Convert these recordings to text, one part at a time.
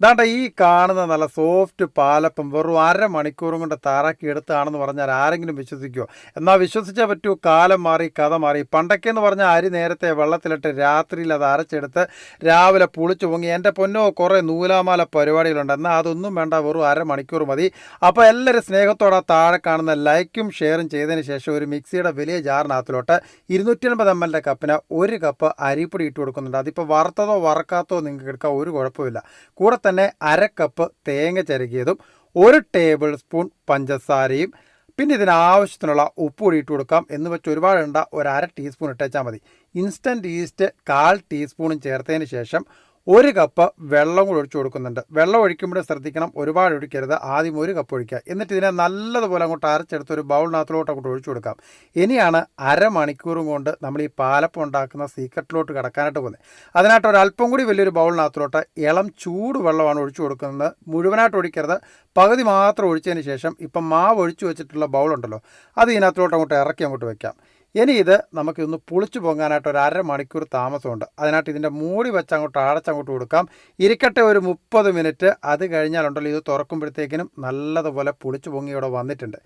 ദാണ്ട ഈ കാണുന്ന നല്ല സോഫ്റ്റ് പാലപ്പം വെറും അരമണിക്കൂറും കൊണ്ട് താറാക്കി എടുത്താണെന്ന് പറഞ്ഞാൽ ആരെങ്കിലും വിശ്വസിക്കുമോ എന്നാൽ വിശ്വസിച്ചേ പറ്റൂ കാലം മാറി കഥ മാറി. പണ്ടൊക്കെ എന്ന് പറഞ്ഞാൽ അരി നേരത്തെ വെള്ളത്തിലിട്ട് രാത്രിയിൽ അത് അരച്ചെടുത്ത് രാവിലെ പുളിച്ചു പൊങ്ങി. എന്റെ പൊന്നോ കുറേ നൂലാമാല പരിപാടികളുണ്ട്. എന്നാൽ അതൊന്നും വേണ്ട വെറും അരമണിക്കൂർ മതി. അപ്പോൾ എല്ലാവരും സ്നേഹത്തോടെ താഴെ കാണുന്ന ലൈക്കും ഷെയറും ചെയ്തതിന് ശേഷം ഒരു മിക്സിയുടെ വലിയ ജാറിനകത്തിലോട്ട് ഇരുന്നൂറ്റി അൻപത് എം എല്ലിന്റെ കപ്പിന് ഒരു കപ്പ് അരിപ്പൊടി ഇട്ട് കൊടുക്കുന്നുണ്ട്. അതിപ്പോൾ വറുത്തതോ വറക്കാത്തതോ നിങ്ങൾക്ക് എടുക്കാൻ ഒരു കുഴപ്പമില്ല. കൂടെ തന്നെ അര കപ്പ് തേങ്ങ ചിരകിയതും ഒരു ടേബിൾ സ്പൂൺ പഞ്ചസാരയും. പിന്നെ ഇതിന് ആവശ്യത്തിനുള്ള ഉപ്പ് കൂടി ഇട്ട് കൊടുക്കാം. എന്ന് വെച്ച് ഒരുപാടുണ്ട ഒരു അര ടീസ്പൂൺ ഇട്ടേച്ചാൽ മതി. ഇൻസ്റ്റന്റ് ഈസ്റ്റ് കാൽ ടീസ്പൂണും ചേർത്തതിന് ശേഷം ഒരു കപ്പ് വെള്ളം കൂടി ഒഴിച്ചു കൊടുക്കുന്നുണ്ട്. വെള്ളം ഒഴിക്കുമ്പോൾ ശ്രദ്ധിക്കണം ഒരുപാട് ഒഴിക്കരുത്. ആദ്യം ഒരു കപ്പ് ഒഴിക്കുക. എന്നിട്ട് ഇതിനെ നല്ലതുപോലെ അങ്ങോട്ട് അരച്ചെടുത്ത് ഒരു ബൗളിനകത്തിലോട്ട് അങ്ങോട്ട് ഒഴിച്ചു കൊടുക്കാം. ഇനിയാണ് അരമണിക്കൂറും കൊണ്ട് നമ്മൾ ഈ പാലപ്പം ഉണ്ടാക്കുന്ന സീക്രട്ടിലോട്ട് കിടക്കാനായിട്ട് പോകുന്നത്. അതിനായിട്ട് ഒരല്പം കൂടി വലിയൊരു ബൗളിനകത്തിലോട്ട് ഇളം ചൂട് വെള്ളമാണ് ഒഴിച്ചു കൊടുക്കുന്നത്. മുഴുവനായിട്ട് ഒഴിക്കരുത്. പകുതി മാത്രം ഒഴിച്ചതിന് ശേഷം ഇപ്പം മാവ് ഒഴിച്ചു വെച്ചിട്ടുള്ള ബൗളുണ്ടല്ലോ അത് ഇതിനകത്തിലോട്ട് അങ്ങോട്ട് ഇറക്കി അങ്ങോട്ട് വെക്കാം. ഇനി ഇത് നമുക്കിതൊന്ന് പുളിച്ചു പൊങ്ങാനായിട്ട് ഒരു അരമണിക്കൂർ താമസമുണ്ട്. അതിനായിട്ട് ഇതിന്റെ മൂടി വെച്ച് അങ്ങോട്ട് അടച്ചങ്ങോട്ട് കൊടുക്കാം. ഇരിക്കട്ടെ ഒരു മുപ്പത് മിനിറ്റ്. അത് കഴിഞ്ഞാലുണ്ടല്ലോ ഇത് തുറക്കുമ്പോഴത്തേക്കിനും നല്ലതുപോലെ പുളിച്ചു പൊങ്ങി ഇവിടെ വന്നിട്ടുണ്ട്.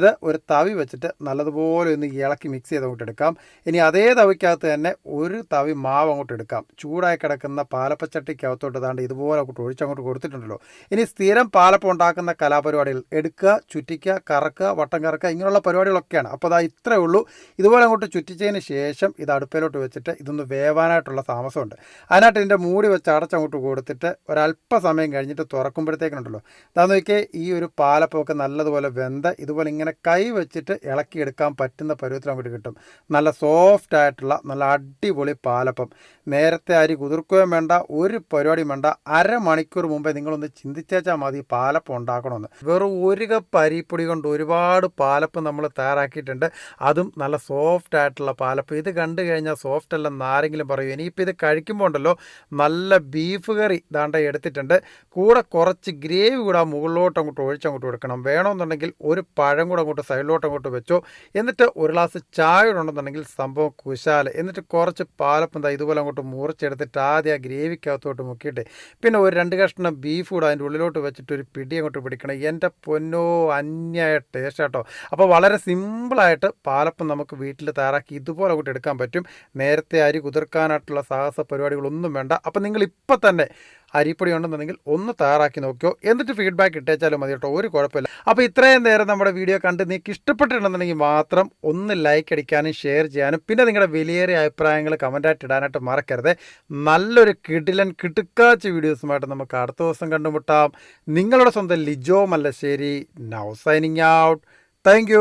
ഇത് ഒരു തവി വെച്ചിട്ട് നല്ലതുപോലെ ഒന്ന് ഇളക്കി മിക്സ് ചെയ്ത് അങ്ങോട്ട് എടുക്കാം. ഇനി അതേ തവിക്കകത്ത് തന്നെ ഒരു തവി മാവ് അങ്ങോട്ട് എടുക്കാം. ചൂടായി കിടക്കുന്ന പാലപ്പച്ചട്ടിക്കകത്തോട്ട് താണ്ട് ഇതുപോലെ അങ്ങോട്ട് ഒഴിച്ചങ്ങോട്ട് കൊടുത്തിട്ടുണ്ടല്ലോ. ഇനി സ്ഥിരം പാലപ്പം ഉണ്ടാക്കുന്ന കലാപരിപാടികൾ എടുക്കുക ചുറ്റിക്കുക കറക്കുക വട്ടം കറക്കുക ഇങ്ങനെയുള്ള പരിപാടികളൊക്കെയാണ്. അപ്പോൾ അതാ ഇത്രയേ ഉള്ളൂ. ഇതുപോലെ അങ്ങോട്ട് ചുറ്റിച്ചതിന് ശേഷം ഇത് അടുപ്പിലോട്ട് വെച്ചിട്ട് ഇതൊന്ന് വേവാനായിട്ടുള്ള താമസമുണ്ട്. അതിനായിട്ട് ഇതിന്റെ മൂടി വെച്ച് അടച്ചങ്ങോട്ട് കൊടുത്തിട്ട് ഒരല്പസമയം കഴിഞ്ഞിട്ട് തുറക്കുമ്പോഴത്തേക്കുണ്ടല്ലോ അതാന്ന് നോക്കിയാൽ ഈ ഒരു പാലപ്പൊക്കെ നല്ലതുപോലെ വെന്ത് ഇതുപോലെ ഇങ്ങനെ കൈ വെച്ചിട്ട് ഇളക്കിയെടുക്കാൻ പറ്റുന്ന പരുവത്തിൽ അങ്ങോട്ട് കിട്ടും. നല്ല സോഫ്റ്റ് ആയിട്ടുള്ള നല്ല അടിപൊളി പാലപ്പം. നേരത്തെ അരി കുതിർക്കുകയും വേണ്ട ഒരു പരിപാടിയും വേണ്ട. അരമണിക്കൂർ മുമ്പേ നിങ്ങളൊന്ന് ചിന്തിച്ചേച്ചാൽ മതി പാലപ്പം ഉണ്ടാക്കണമെന്ന്. വെറും ഒരു കപ്പ് അരിപ്പൊടി കൊണ്ട് ഒരുപാട് പാലപ്പം നമ്മൾ തയ്യാറാക്കിയിട്ടുണ്ട്. അതും നല്ല സോഫ്റ്റ് ആയിട്ടുള്ള പാലപ്പം. ഇത് കണ്ടു കഴിഞ്ഞാൽ സോഫ്റ്റ് അല്ലെന്ന് ആരെങ്കിലും പറയും. ഇനിയിപ്പോൾ ഇത് കഴിക്കുമ്പോൾ ഉണ്ടല്ലോ നല്ല ബീഫ് കറി ദാണ്ട എടുത്തിട്ടുണ്ട്. കൂടെ കുറച്ച് ഗ്രേവി കൂടെ മുകളിലോട്ട് അങ്ങോട്ട് ഒഴിച്ചങ്ങോട്ട് കൊടുക്കണം. വേണമെന്നുണ്ടെങ്കിൽ ഒരു പഴം കൂടെ അങ്ങോട്ട് സൈഡിലോട്ട് അങ്ങോട്ട് വെച്ചോ. എന്നിട്ട് ഒരു ഗ്ലാസ് ചായ ഉണ്ടെന്നുണ്ടെങ്കിൽ സംഭവം കുശാല. എന്നിട്ട് കുറച്ച് പാലപ്പം ദാ ഇതുപോലെ അങ്ങോട്ട് മുറിച്ചെടുത്തിട്ട് ആദ്യം ആ ഗ്രേവിക്കകത്തോട്ട് മുക്കിയിട്ട് പിന്നെ ഒരു രണ്ട് കഷ്ണം ബീഫ് കൂടെ അതിന്റെ ഉള്ളിലോട്ട് വെച്ചിട്ട് ഒരു പിടി അങ്ങോട്ട് പിടിക്കണം. എന്റെ പൊന്നോ അന്യായ ടേസ്റ്റ് കേട്ടോ അപ്പോൾ വളരെ സിമ്പിളായിട്ട് പാലപ്പം നമുക്ക് വീട്ടിൽ തയ്യാറാക്കി ഇതുപോലെ കൂട്ടി എടുക്കാൻ പറ്റും. നേരത്തെ അരി കുതിർക്കാനായിട്ടുള്ള സാഹസ പരിപാടികളൊന്നും വേണ്ട. അപ്പം നിങ്ങൾ ഇപ്പം തന്നെ അരിപ്പൊടി ഉണ്ടെന്നുണ്ടെങ്കിൽ ഒന്ന് തയ്യാറാക്കി നോക്കിയോ. എന്നിട്ട് ഫീഡ്ബാക്ക് ഇട്ടേച്ചാലും മതി കേട്ടോ. ഒരു കുഴപ്പമില്ല. അപ്പോൾ ഇത്രയും നേരം നമ്മുടെ വീഡിയോ കണ്ട് നിങ്ങൾക്ക് ഇഷ്ടപ്പെട്ടിട്ടുണ്ടെന്നുണ്ടെങ്കിൽ മാത്രം ഒന്ന് ലൈക്ക് അടിക്കാനും ഷെയർ ചെയ്യാനും പിന്നെ നിങ്ങളുടെ വിലയേറിയ അഭിപ്രായങ്ങൾ കമന്റായിട്ട് ഇടാനായിട്ട് മറക്കരുത്. നല്ലൊരു കിടിലൻ കിടുക്കാച്ച വീഡിയോസുമായിട്ട് നമുക്ക് അടുത്ത ദിവസം കണ്ടുമുട്ടാം. നിങ്ങളുടെ സ്വന്തം Lijo Mallassery. Now signing out thank